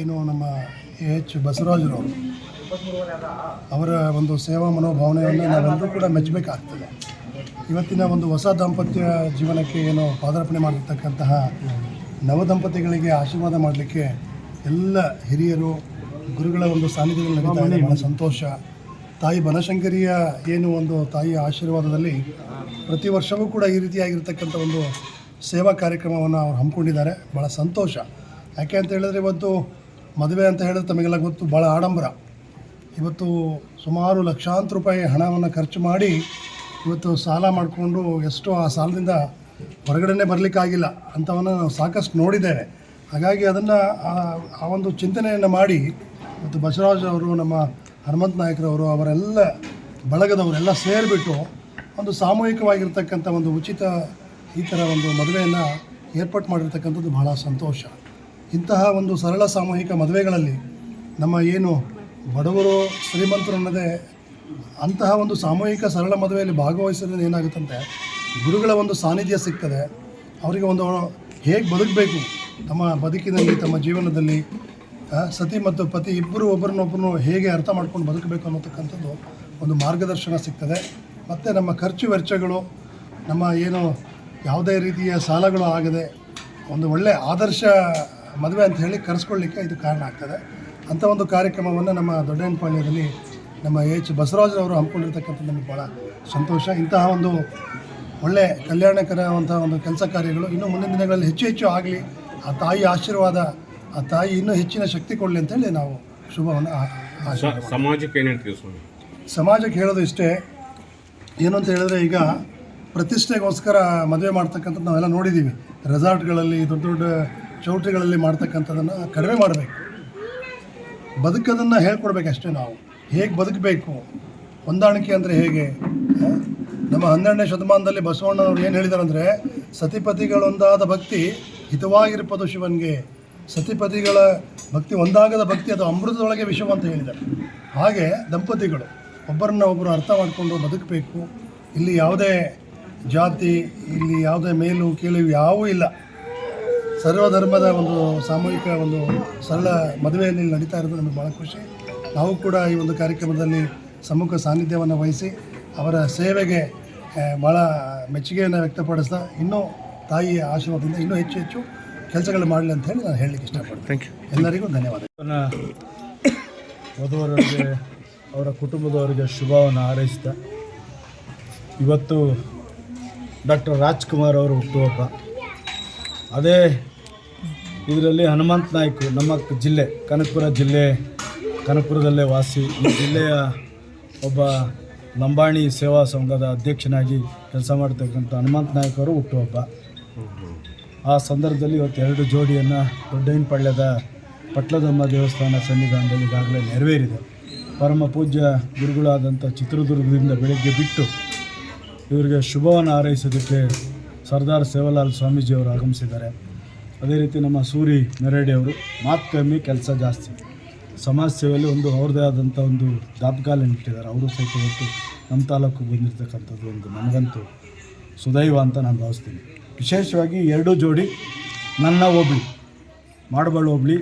ಏನು ನಮ್ಮ A H ಬಸವರಾಜರು ಅವರ ಒಂದು ಸೇವಾ ಮನೋಭಾವನೆಯನ್ನು ನಾವೆಲ್ಲರೂ ಕೂಡ ಮೆಚ್ಚಬೇಕಾಗ್ತದೆ. ಇವತ್ತಿನ ಒಂದು ಹೊಸ ದಾಂಪತ್ಯ ಜೀವನಕ್ಕೆ ಏನು ಪಾದಾರ್ಪಣೆ ಮಾಡಿರ್ತಕ್ಕಂತಹ ನವದಂಪತಿಗಳಿಗೆ ಆಶೀರ್ವಾದ ಮಾಡಲಿಕ್ಕೆ ಎಲ್ಲ ಹಿರಿಯರು, ಗುರುಗಳ ಒಂದು ಸಾನ್ನಿಧ್ಯದಲ್ಲಿ ನಡೀತಾ ಇದೆ. ಬಹಳ ಸಂತೋಷ. ತಾಯಿ ಬನಶಂಕರಿಯ ಏನು ಒಂದು ತಾಯಿಯ ಆಶೀರ್ವಾದದಲ್ಲಿ ಪ್ರತಿ ವರ್ಷವೂ ಕೂಡ ಈ ರೀತಿಯಾಗಿರ್ತಕ್ಕಂಥ ಒಂದು ಸೇವಾ ಕಾರ್ಯಕ್ರಮವನ್ನು ಅವ್ರು ಹಮ್ಮಿಕೊಂಡಿದ್ದಾರೆ. ಭಾಳ ಸಂತೋಷ. ಯಾಕೆ ಅಂತ ಹೇಳಿದ್ರೆ ಇವತ್ತು ಮದುವೆ ಅಂತ ಹೇಳಿದ್ರೆ ತಮಗೆಲ್ಲ ಗೊತ್ತು ಭಾಳ ಆಡಂಬರ. ಇವತ್ತು ಸುಮಾರು ಲಕ್ಷಾಂತರ ರೂಪಾಯಿ ಹಣವನ್ನು ಖರ್ಚು ಮಾಡಿ ಇವತ್ತು ಸಾಲ ಮಾಡಿಕೊಂಡು ಎಷ್ಟೋ ಆ ಸಾಲದಿಂದ ಹೊರಗಡೆನೇ ಬರಲಿಕ್ಕಾಗಿಲ್ಲ ಅಂಥವನ್ನು ನಾವು ಸಾಕಷ್ಟು ನೋಡಿದ್ದೇವೆ. ಹಾಗಾಗಿ ಅದನ್ನು ಆ ಒಂದು ಚಿಂತನೆಯನ್ನು ಮಾಡಿ ಇವತ್ತು ಬಸವರಾಜ್ ಅವರು, ನಮ್ಮ ಹನುಮಂತ ನಾಯಕರವರು ಅವರೆಲ್ಲ ಬಳಗದವರೆಲ್ಲ ಸೇರಿಬಿಟ್ಟು ಒಂದು ಸಾಮೂಹಿಕವಾಗಿರ್ತಕ್ಕಂಥ ಒಂದು ಉಚಿತ ಈ ಥರ ಒಂದು ಮದುವೆಯನ್ನು ಏರ್ಪಾಟ್ ಮಾಡಿರ್ತಕ್ಕಂಥದ್ದು ಬಹಳ ಸಂತೋಷ. ಇಂತಹ ಒಂದು ಸರಳ ಸಾಮೂಹಿಕ ಮದುವೆಗಳಲ್ಲಿ ನಮ್ಮ ಏನು ಬಡವರು ಶ್ರೀಮಂತರು ಅನ್ನೋದೇ ಅಂತಹ ಒಂದು ಸಾಮೂಹಿಕ ಸರಳ ಮದುವೆಯಲ್ಲಿ ಭಾಗವಹಿಸೋದ್ರಿಂದ ಏನಾಗುತ್ತಂತೆ? ಗುರುಗಳ ಒಂದು ಸಾನ್ನಿಧ್ಯ ಸಿಗ್ತದೆ. ಅವರಿಗೆ ಒಂದು ಹೇಗೆ ಬದುಕಬೇಕು? ತಮ್ಮ ಬದುಕಿನಲ್ಲಿ, ತಮ್ಮ ಜೀವನದಲ್ಲಿ ಸತಿ ಮತ್ತು ಪತಿ ಇಬ್ಬರು ಒಬ್ಬರನ್ನೊಬ್ಬರನ್ನು ಹೇಗೆ ಅರ್ಥ ಮಾಡ್ಕೊಂಡು ಬದುಕಬೇಕು ಅನ್ನೋತಕ್ಕಂಥದ್ದು ಒಂದು ಮಾರ್ಗದರ್ಶನ ಸಿಗ್ತದೆ. ಮತ್ತು ನಮ್ಮ ಖರ್ಚು ವೆಚ್ಚಗಳು, ನಮ್ಮ ಏನು ಯಾವುದೇ ರೀತಿಯ ಸಾಲಗಳು ಆಗದೆ ಒಂದು ಒಳ್ಳೆಯ ಆದರ್ಶ ಮದುವೆ ಅಂತ ಹೇಳಿ ಕರೆಸ್ಕೊಳ್ಳಿಕ್ಕೆ ಇದು ಕಾರಣ ಆಗ್ತದೆ. ಅಂಥ ಒಂದು ಕಾರ್ಯಕ್ರಮವನ್ನು ನಮ್ಮ ದೊಡ್ಡನಪಾಳ್ಯದಲ್ಲಿ ನಮ್ಮ ಎಚ್ ಬಸವರಾಜರವರು ಹಮ್ಮಿಕೊಂಡಿರ್ತಕ್ಕಂಥ ನಮಗೆ ಭಾಳ ಸಂತೋಷ. ಇಂತಹ ಒಂದು ಒಳ್ಳೆ ಕಲ್ಯಾಣಕರವಂತಹ ಒಂದು ಕೆಲಸ ಕಾರ್ಯಗಳು ಇನ್ನು ಮುಂದಿನ ದಿನಗಳಲ್ಲಿ ಹೆಚ್ಚು ಹೆಚ್ಚು ಆಗಲಿ ಆ ತಾಯಿ ಆಶೀರ್ವಾದ ಆ ತಾಯಿ ಇನ್ನೂ ಹೆಚ್ಚಿನ ಶಕ್ತಿ ಕೊಡಲಿ ಅಂತೇಳಿ ನಾವು ಶುಭವನ್ನು ಸಮಾಜಕ್ಕೆ ಏನು ಹೇಳ್ತೀವಿ ಸ್ವಾಮಿ? ಸಮಾಜಕ್ಕೆ ಹೇಳೋದು ಇಷ್ಟೇ ಏನು ಅಂತ ಹೇಳಿದ್ರೆ ಈಗ ಪ್ರತಿಷ್ಠೆಗೋಸ್ಕರ ಮದುವೆ ಮಾಡ್ತಕ್ಕಂಥದ್ದು ನಾವೆಲ್ಲ ನೋಡಿದ್ದೀವಿ ರೆಸಾರ್ಟ್ಗಳಲ್ಲಿ ದೊಡ್ಡ ದೊಡ್ಡ ಚೌಟ್ರಿಗಳಲ್ಲಿ ಮಾಡ್ತಕ್ಕಂಥದ್ದನ್ನು ಕಡಿಮೆ ಮಾಡಬೇಕು. ಬದುಕೋದನ್ನು ಹೇಳ್ಕೊಡ್ಬೇಕಷ್ಟೇ ನಾವು. ಹೇಗೆ ಬದುಕಬೇಕು? ಹೊಂದಾಣಿಕೆ ಅಂದರೆ ಹೇಗೆ? ನಮ್ಮ ಹನ್ನೆರಡನೇ ಶತಮಾನದಲ್ಲಿ ಬಸವಣ್ಣನವರು ಏನು ಹೇಳಿದಾರಂದರೆ, ಸತಿಪತಿಗಳೊಂದಾದ ಭಕ್ತಿ ಹಿತವಾಗಿರ್ಪದು ಶಿವನಿಗೆ. ಸತಿಪತಿಗಳ ಭಕ್ತಿ ಒಂದಾಗದ ಭಕ್ತಿ ಅದು ಅಮೃತದೊಳಗೆ ವಿಷಯ ಅಂತ ಹೇಳಿದ್ದಾರೆ. ಹಾಗೆ ದಂಪತಿಗಳು, ಒಬ್ಬರನ್ನ ಒಬ್ಬರು ಅರ್ಥ ಮಾಡಿಕೊಂಡು ಬದುಕಬೇಕು. ಇಲ್ಲಿ ಯಾವುದೇ ಜಾತಿ, ಇಲ್ಲಿ ಯಾವುದೇ ಮೇಲು, ಕೀಳು ಯಾವೂ ಇಲ್ಲ. ಸರ್ವಧರ್ಮದ ಒಂದು ಸಾಮೂಹಿಕ ಒಂದು ಸರಳ ಮದುವೆಯಲ್ಲಿ ನಡೀತಾ ಇರೋದು ನಮಗೆ ಭಾಳ ಖುಷಿ. ನಾವು ಕೂಡ ಈ ಒಂದು ಕಾರ್ಯಕ್ರಮದಲ್ಲಿ ಸಮ್ಮುಖ ಸಾನ್ನಿಧ್ಯವನ್ನು ವಹಿಸಿ ಅವರ ಸೇವೆಗೆ ಭಾಳ ಮೆಚ್ಚುಗೆಯನ್ನು ವ್ಯಕ್ತಪಡಿಸ್ತಾ ಇನ್ನೂ ತಾಯಿಯ ಆಶೀರ್ವಾದದಿಂದ ಇನ್ನೂ ಹೆಚ್ಚು ಹೆಚ್ಚು ಕೆಲಸಗಳು ಮಾಡಲಿ ಅಂತ ಹೇಳಿ ನಾನು ಹೇಳಲಿಕ್ಕೆ ಇಷ್ಟಪಡ್ತೀನಿ. ಥ್ಯಾಂಕ್ ಯು ಎಲ್ಲರಿಗೂ ಧನ್ಯವಾದ ವಧುವರಿಗೆ ವಧುವರರಿಗೆ ಅವರ ಕುಟುಂಬದವರಿಗೆ ಶುಭವನ್ನು ಹಾರೈಸಿದ ಇವತ್ತು ಡಾಕ್ಟರ್ ರಾಜ್ಕುಮಾರ್ ಅವರು ಹುಟ್ಟುಹಬ್ಬ. ಅದೇ ಇದರಲ್ಲಿ ಹನುಮಂತ ನಾಯ್ಕ, ನಮ್ಮ ಜಿಲ್ಲೆ, ಕನಕಪುರ ಜಿಲ್ಲೆ, ಕನಕಪುರದಲ್ಲೇ ವಾಸಿ. ಈ ಜಿಲ್ಲೆಯ ಒಬ್ಬ ಲಂಬಾಣಿ ಸೇವಾ ಸಂಘದ ಅಧ್ಯಕ್ಷನಾಗಿ ಕೆಲಸ ಮಾಡ್ತಕ್ಕಂಥ ಹನುಮಂತ ನಾಯ್ಕ ಅವರು ಹುಟ್ಟುಹಬ್ಬ. ಆ ಸಂದರ್ಭದಲ್ಲಿ ಇವತ್ತು ಎರಡು ಜೋಡಿಯನ್ನು ದೊಡ್ಡೈನಪಳ್ಯದ ಪಟ್ಲದಮ್ಮ ದೇವಸ್ಥಾನ ಸನ್ನಿಧಾನದಲ್ಲಿ ಈಗಾಗಲೇ ನೆರವೇರಿದೆ. ಪರಮ ಪೂಜ್ಯ ಗುರುಗಳಾದಂಥ ಚಿತ್ರದುರ್ಗದಿಂದ ಬೆಳಗ್ಗೆ ಬಿಟ್ಟು ಇವರಿಗೆ ಶುಭವನ್ನು ಹಾರೈಸೋದಕ್ಕೆ ಸರ್ದಾರ್ ಸೇವಾಲಾಲ್ ಸ್ವಾಮೀಜಿಯವರು ಆಗಮಿಸಿದ್ದಾರೆ. ಅದೇ ರೀತಿ ನಮ್ಮ ಸೂರಿ ನೆರಡಿ ಅವರು, ಮಾತು ಕಮ್ಮಿ, ಕೆಲಸ ಜಾಸ್ತಿ. ಸಮಾಜ ಸೇವೆಯಲ್ಲಿ ಒಂದು ಅವ್ರದ್ದೇ ಆದಂಥ ಒಂದು ದಾಪಕಾಲನ್ನು ಇಟ್ಟಿದ್ದಾರೆ ಅವರು ಸಹಿತ ಇವತ್ತು ನಮ್ಮ ತಾಲೂಕು ಬಂದಿರತಕ್ಕಂಥದ್ದು ಒಂದು ನನಗಂತೂ ಸುದೈವ ಅಂತ ನಾನು ಭಾವಿಸ್ತೀನಿ. ವಿಶೇಷವಾಗಿ ಎರಡೂ ಜೋಡಿ ನನ್ನ ಹೋಬಳಿ, ಮಾಡಬಾಳು ಒಬ್ಳಿ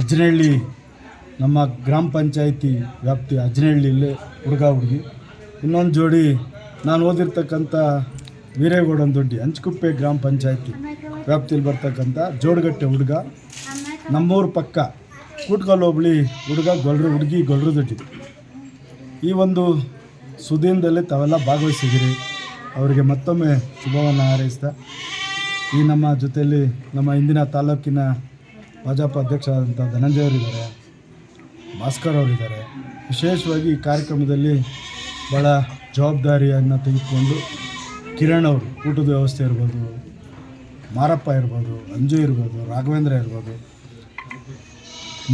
ಅಜ್ನಹಳ್ಳಿ ನಮ್ಮ ಗ್ರಾಮ ಪಂಚಾಯಿತಿ ವ್ಯಾಪ್ತಿ ಅಜ್ನಹಳ್ಳಿಯಲ್ಲಿ ಹುಡುಗ ಹುಡುಗಿ. ಇನ್ನೊಂದು ಜೋಡಿ ನಾನು ಓದಿರ್ತಕ್ಕಂಥ ವೀರೇಗೌಡನ ದೊಡ್ಡಿ ಹಂಚ್ಕುಪ್ಪೆ ಗ್ರಾಮ ಪಂಚಾಯಿತಿ. ವ್ಯಾಪ್ತಿಯಲ್ಲಿ ಬರ್ತಕ್ಕಂಥ ಜೋಡಗಟ್ಟೆ ಹುಡುಗ, ನಮ್ಮೂರ ಪಕ್ಕ ಕೂಟ್ಕಲ್ ಹೋಬಳಿ ಹುಡುಗ, ಗೊಲ್ರು ಹುಡುಗಿ, ಗೊಲ್ರು ದೊಡ್ಡಿ. ಈ ಒಂದು ಸುದೀನದಲ್ಲಿ ತಾವೆಲ್ಲ ಭಾಗವಹಿಸಿದ್ದೀರಿ. ಅವರಿಗೆ ಮತ್ತೊಮ್ಮೆ ಶುಭವನ್ನು ಹಾರೈಸ್ತಾ, ಈ ನಮ್ಮ ಜೊತೆಯಲ್ಲಿ ನಮ್ಮ ಇಂದಿನ ತಾಲೂಕಿನ ಭಾಜಪ ಅಧ್ಯಕ್ಷರಾದಂಥ ಧನಂಜಯ ಅವರಿದ್ದಾರೆ, ಭಾಸ್ಕರ್ ಅವರಿದ್ದಾರೆ. ವಿಶೇಷವಾಗಿ ಈ ಕಾರ್ಯಕ್ರಮದಲ್ಲಿ ಭಾಳ ಜವಾಬ್ದಾರಿಯನ್ನು ತೆಗೆದುಕೊಂಡು ಕಿರಣ್ ಅವರು ಊಟದ ವ್ಯವಸ್ಥೆ ಇರ್ಬೋದು ಮಾರಪ್ಪ ಇರ್ಬೋದು ಅಂಜು ಇರ್ಬೋದು ರಾಘವೇಂದ್ರ ಇರ್ಬೋದು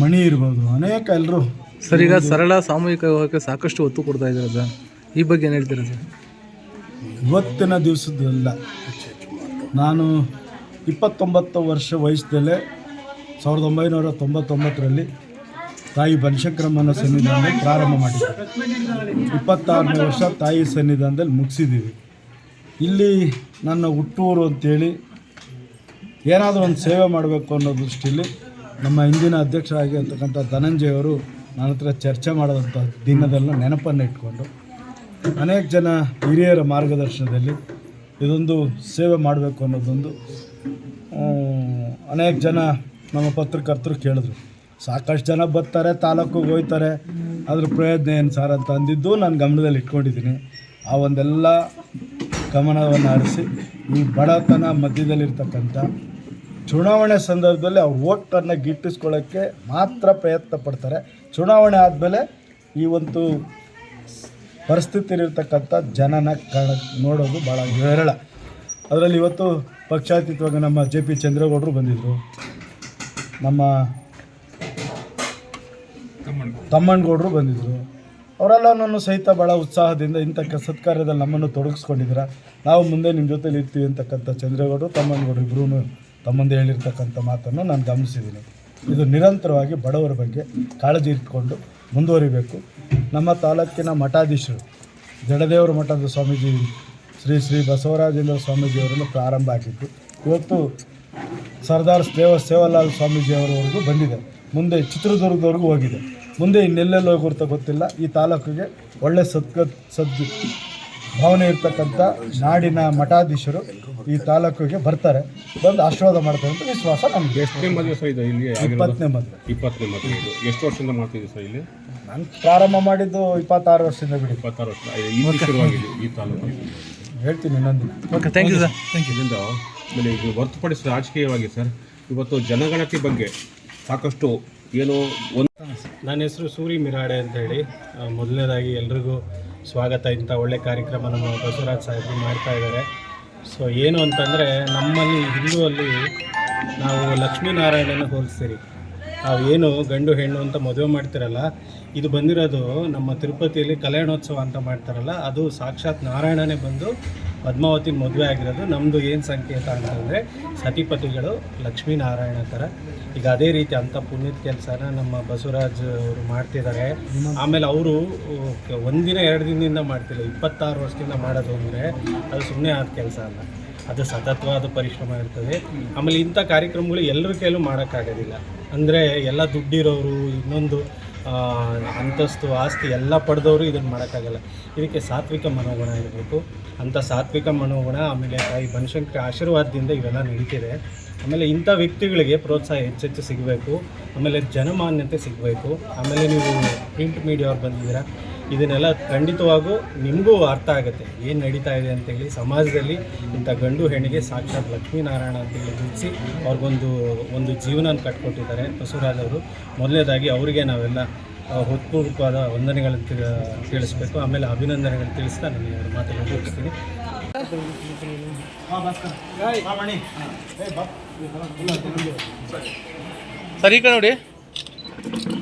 ಮಣಿ ಇರ್ಬೋದು ಅನೇಕ ಎಲ್ಲರೂ ಸರ್ ಈಗ ಸರಳ ಸಾಮೂಹಿಕ ವಿವಾಹಕ್ಕೆ ಸಾಕಷ್ಟು ಒತ್ತು ಕೊಡ್ತಾ ಇದ್ದಾರೆ ಸರ್? ಈ ಬಗ್ಗೆ ಏನು ಹೇಳ್ತೀರಾ ಸರ್? ಇವತ್ತಿನ ದಿವಸದಲ್ಲ ನಾನು ಇಪ್ಪತ್ತೊಂಬತ್ತು ವರ್ಷ ವಯಸ್ಸದಲ್ಲೇ ಸಾವಿರದ ಒಂಬೈನೂರ ತೊಂಬತ್ತೊಂಬತ್ತರಲ್ಲಿ ತಾಯಿ ಬನಶಂಕರಮ್ಮನ ಸನ್ನಿಧಾನದಲ್ಲಿ ಪ್ರಾರಂಭ ಮಾಡಿದ್ದೆ. ಇಪ್ಪತ್ತಾರನೇ ವರ್ಷ ತಾಯಿ ಸನ್ನಿಧಾನದಲ್ಲಿ ಮುಗಿಸಿದ್ದೀವಿ. ಇಲ್ಲಿ ನನ್ನ ಹುಟ್ಟೂರು ಅಂತೇಳಿ ಏನಾದರೂ ಒಂದು ಸೇವೆ ಮಾಡಬೇಕು ಅನ್ನೋ ದೃಷ್ಟಿಯಲ್ಲಿ ನಮ್ಮ ಹಿಂದಿನ ಅಧ್ಯಕ್ಷರಾಗಿರ್ತಕ್ಕಂಥ ಧನಂಜಯ ಅವರು ನನ್ನ ಹತ್ರ ಚರ್ಚೆ ಮಾಡಿದಂಥ ದಿನದಲ್ಲ ನೆನಪನ್ನು ಇಟ್ಕೊಂಡು ಅನೇಕ ಜನ ಹಿರಿಯರ ಮಾರ್ಗದರ್ಶನದಲ್ಲಿ ಇದೊಂದು ಸೇವೆ ಮಾಡಬೇಕು ಅನ್ನೋದೊಂದು ಅನೇಕ ಜನ ನಮ್ಮ ಪತ್ರಕರ್ತರು ಕೇಳಿದ್ರು. ಸಾಕಷ್ಟು ಜನ ಬರ್ತಾರೆ, ತಾಲೂಕಿಗೆ ಹೋಗ್ತಾರೆ. ಅದ್ರ ಪ್ರಯತ್ನ ಏನು ಸರ್ ಅಂತ ಅಂದಿದ್ದು ನಾನು ಗಮನದಲ್ಲಿ ಇಟ್ಕೊಂಡಿದ್ದೀನಿ. ಆ ಒಂದೆಲ್ಲ ಗಮನವನ್ನು ಆರಿಸಿ ಈ ಬಡತನ ಮಧ್ಯದಲ್ಲಿರ್ತಕ್ಕಂಥ ಚುನಾವಣೆ ಸಂದರ್ಭದಲ್ಲಿ ಅವ್ರ ಓಟನ್ನು ಗಿಟ್ಟಿಸ್ಕೊಳ್ಳೋಕ್ಕೆ ಮಾತ್ರ ಪ್ರಯತ್ನ ಪಡ್ತಾರೆ. ಚುನಾವಣೆ ಆದಮೇಲೆ ಈ ಒಂದು ಪರಿಸ್ಥಿತಿಲಿರ್ತಕ್ಕಂಥ ಜನನ ಕಣ ನೋಡೋದು ಭಾಳ ವಿರಳ. ಅದರಲ್ಲಿ ಇವತ್ತು ಪಕ್ಷಾತೀತವಾಗಿ ನಮ್ಮ ಜೆ ಪಿ ಚಂದ್ರೇಗೌಡರು ಬಂದಿದ್ದರು ನಮ್ಮ ತಮ್ಮಣ್ಣಗೌಡರು ಬಂದಿದ್ದರು ಅವರೆಲ್ಲನೂ ಸಹಿತ ಭಾಳ ಉತ್ಸಾಹದಿಂದ ಇಂಥ ಕ, ಸತ್ಕಾರ್ಯದಲ್ಲಿ ನಮ್ಮನ್ನು ತೊಡಗಿಸ್ಕೊಂಡಿದ್ದೀರ. ನಾವು ಮುಂದೆ ನಿಮ್ಮ ಜೊತೆಲಿ ಇರ್ತೀವಿ ಅಂತಕ್ಕಂಥ ಚಂದ್ರೇಗೌಡರು, ತಮ್ಮಣ್ಣಗೌಡರು ಇಬ್ಬರೂ ತಮ್ಮಂದೆ ಹೇಳಿರ್ತಕ್ಕಂಥ ಮಾತನ್ನು ನಾನು ಗಮನಿಸಿದ್ದೀನಿ ಇದು ನಿರಂತರವಾಗಿ ಬಡವರ ಬಗ್ಗೆ ಕಾಳಜಿ ಇಟ್ಕೊಂಡು ಮುಂದುವರಿಬೇಕು. ನಮ್ಮ ತಾಲೂಕಿನ ಮಠಾಧೀಶರು, ಜಡದೇವರ ಮಠದ ಸ್ವಾಮೀಜಿ ಶ್ರೀ ಶ್ರೀ ಬಸವರಾಜೇಂದ್ರ ಸ್ವಾಮೀಜಿಯವರನ್ನು ಪ್ರಾರಂಭ ಆಗಿದ್ದು, ಇವತ್ತು ಸರ್ದಾರ್ ದೇವ ಸೇವಾಲಾಲ್ ಸ್ವಾಮೀಜಿಯವರವರೆಗೂ ಬಂದಿದೆ. ಮುಂದೆ ಚಿತ್ರದುರ್ಗದವರೆಗೂ ಹೋಗಿದೆ. ಮುಂದೆ ಇನ್ನೆಲ್ಲೆಲ್ಲಿ ಹೋಗಿರ್ತ ಗೊತ್ತಿಲ್ಲ. ಈ ತಾಲೂಕಿಗೆ ಒಳ್ಳೆ ಸದ್ಗ ಸದ್ ಭಾವನೆ ಇರ್ತಕ್ಕಂಥ ನಾಡಿನ ಮಠಾಧೀಶರು ಈ ತಾಲೂಕಿಗೆ ಬರ್ತಾರೆ. ಬಂದು ಆಶೀರ್ವಾದ ಮಾಡ್ತಾರೆ ಅಂತ ವಿಶ್ವಾಸ ನಮಗೆ. ಎಷ್ಟನೇ ಮದುವೆ ಸರ್ ಇದು ಇಲ್ಲಿ ಆಗಿರೋದು? ಇಪ್ಪತ್ತನೇ ಮದುವೆ. ಇಪ್ಪತ್ತನೇ ಮದುವೆ ಇದು. ಎಷ್ಟು ವರ್ಷದಿಂದ ಮಾಡ್ತಿದ್ದೀವಿ ಸರ್ ಇಲ್ಲಿ? ನಾನು ಪ್ರಾರಂಭ ಮಾಡಿದ್ದು ಇಪ್ಪತ್ತಾರು ವರ್ಷದಿಂದ ಬಿಡಿ. ಇಪ್ಪತ್ತಾರು ವರ್ಷ. ಇಲ್ಲಿ ಶುರುವಾಗಿದೆ ಈ ತಾಲೂಕು. ಹೇಳ್ತೀನಿ ಇನ್ನೊಂದು ದಿನ okay thank you sir thank you ಇದರಿಂದ ಆಮೇಲೆ ಇದು ಹೊರತುಪಡಿಸಿ ರಾಜಕೀಯವಾಗಿ ಸರ್ ಇವತ್ತು ಜನಗಣತಿ ಬಗ್ಗೆ ಸಾಕಷ್ಟು ಏನೋ ಒಂದು ನನ್ನ ಹೆಸರು ಸೂರಿ ಮಿರಾಡೆ ಅಂತ ಹೇಳಿ. ಮೊದಲನೇದಾಗಿ ಎಲ್ರಿಗೂ ಸ್ವಾಗತ, ಇಂಥ ಒಳ್ಳೆ ಕಾರ್ಯಕ್ರಮ ನಮ್ಮ ಬಸವರಾಜ್ ಸಾಹೇಬರು ಮಾಡ್ತಾ ಇದ್ದಾರೆ. ಸೊ ಏನು ಅಂತಂದರೆ, ನಮ್ಮಲ್ಲಿ ಹಿಂದೂವಲ್ಲಿ ನಾವು ಲಕ್ಷ್ಮೀನಾರಾಯಣನ ಹೋಲಿಸ್ತೀರಿ. ನಾವು ಏನು ಗಂಡು, ಹೆಣ್ಣು ಅಂತ ಮದುವೆ ಮಾಡ್ತಿರಲ್ಲ, ಇದು ಬಂದಿರೋದು ನಮ್ಮ ತಿರುಪತಿಯಲ್ಲಿ ಕಲ್ಯಾಣೋತ್ಸವ ಅಂತ ಮಾಡ್ತಾರಲ್ಲ, ಅದು ಸಾಕ್ಷಾತ್ ನಾರಾಯಣನೇ ಬಂದು ಪದ್ಮಾವತಿ ಮದುವೆ ಆಗಿರೋದು. ನಮ್ಮದು ಏನು ಸಂಕೇತ ಅಂತಂದರೆ ಸತಿಪತಿಗಳು ಲಕ್ಷ್ಮೀನಾರಾಯಣ ಥರ. ಈಗ ಅದೇ ರೀತಿ ಅಂಥ ಪುಣ್ಯದ ಕೆಲಸನ ನಮ್ಮ ಬಸವರಾಜ್ ಅವರು ಮಾಡ್ತಿದ್ದಾರೆ ಆಮೇಲೆ ಅವರು ಒಂದಿನ ಎರಡು ದಿನದಿಂದ ಮಾಡ್ತಿಲ್ಲ. ಇಪ್ಪತ್ತಾರು ವರ್ಷದಿಂದ ಮಾಡೋದು ಅಂದರೆ ಅದು ಸುಮ್ಮನೆ ಆದ ಕೆಲಸ ಅಲ್ಲ. ಅದು ಸತತವಾದ ಪರಿಶ್ರಮ ಇರ್ತದೆ. ಆಮೇಲೆ ಇಂಥ ಕಾರ್ಯಕ್ರಮಗಳು ಎಲ್ಲರ ಕೈಲೂ ಮಾಡೋಕ್ಕಾಗೋದಿಲ್ಲ. ಅಂದರೆ ಎಲ್ಲ ದುಡ್ಡಿರೋರು, ಇನ್ನೊಂದು ಅಂತಸ್ತು, ಆಸ್ತಿ ಎಲ್ಲ ಪಡೆದವರು ಇದನ್ನು ಮಾಡೋಕ್ಕಾಗಲ್ಲ. ಇದಕ್ಕೆ ಸಾತ್ವಿಕ ಮನೋಗುಣ ಇರಬೇಕು. ಅಂಥ ಸಾತ್ವಿಕ ಮನೋಗುಣ ಆಮೇಲೆ ತಾಯಿ ಬನಶಂಕರಿ ಆಶೀರ್ವಾದದಿಂದ ಇವೆಲ್ಲ ನಡೀತಿದೆ. ಆಮೇಲೆ ಇಂಥ ವ್ಯಕ್ತಿಗಳಿಗೆ ಪ್ರೋತ್ಸಾಹ ಹೆಚ್ಚೆಚ್ಚು ಸಿಗಬೇಕು. ಆಮೇಲೆ ಜನಮಾನ್ಯತೆ ಸಿಗಬೇಕು. ಆಮೇಲೆ ನೀವು ಪ್ರಿಂಟ್ ಮೀಡಿಯಾ ಅವ್ರು ಬಂದಿದ್ದೀರಾ? ಇದನ್ನೆಲ್ಲ ಖಂಡಿತವಾಗೂ ನಿಮಗೂ ಅರ್ಥ ಆಗುತ್ತೆ. ಏನು ನಡೀತಾ ಇದೆ ಅಂತೇಳಿ ಸಮಾಜದಲ್ಲಿ ಇಂಥ ಗಂಡು ಹೆಣ್ಣಿಗೆ ಸಾಕ್ಷಾತ್ ಲಕ್ಷ್ಮೀನಾರಾಯಣ ಅಂತೇಳಿ ಗುರುತಿಸಿ ಅವ್ರಿಗೊಂದು, ಒಂದು ಜೀವನ ಕಟ್ಕೊಟ್ಟಿದ್ದಾರೆ. ಬಸವರಾಜ್ ಅವರು ಮೊದಲನೇದಾಗಿ ಅವರಿಗೆ ನಾವೆಲ್ಲ ಹೃತ್ಪೂರ್ವಕವಾದ ವಂದನೆಗಳನ್ನು ತಿಳ- ತಿಳಿಸ್ಬೇಕು. ಆಮೇಲೆ ಅಭಿನಂದನೆಗಳು ತಿಳಿಸ್ತಾ ನಾನು ಅವರ ಮಾತನ್ನು ಮುಗಿಸ್ತೀನಿ. ಸರ್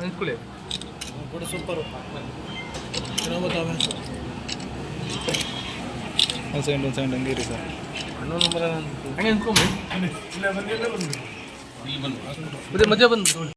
ನಿಂತ್ಕೊಳ್ಳಿ. ಒಂದು ಸೆಕೆಂಡ್ ಒಂದು ಸೆಕೆಂಡ್ ಹಂಗೆ ಇರಿ ಸರ್ ಹಂಗೆ ಬಂದು ಮಧ್ಯೆ ಮಧ್ಯೆ ಬಂದು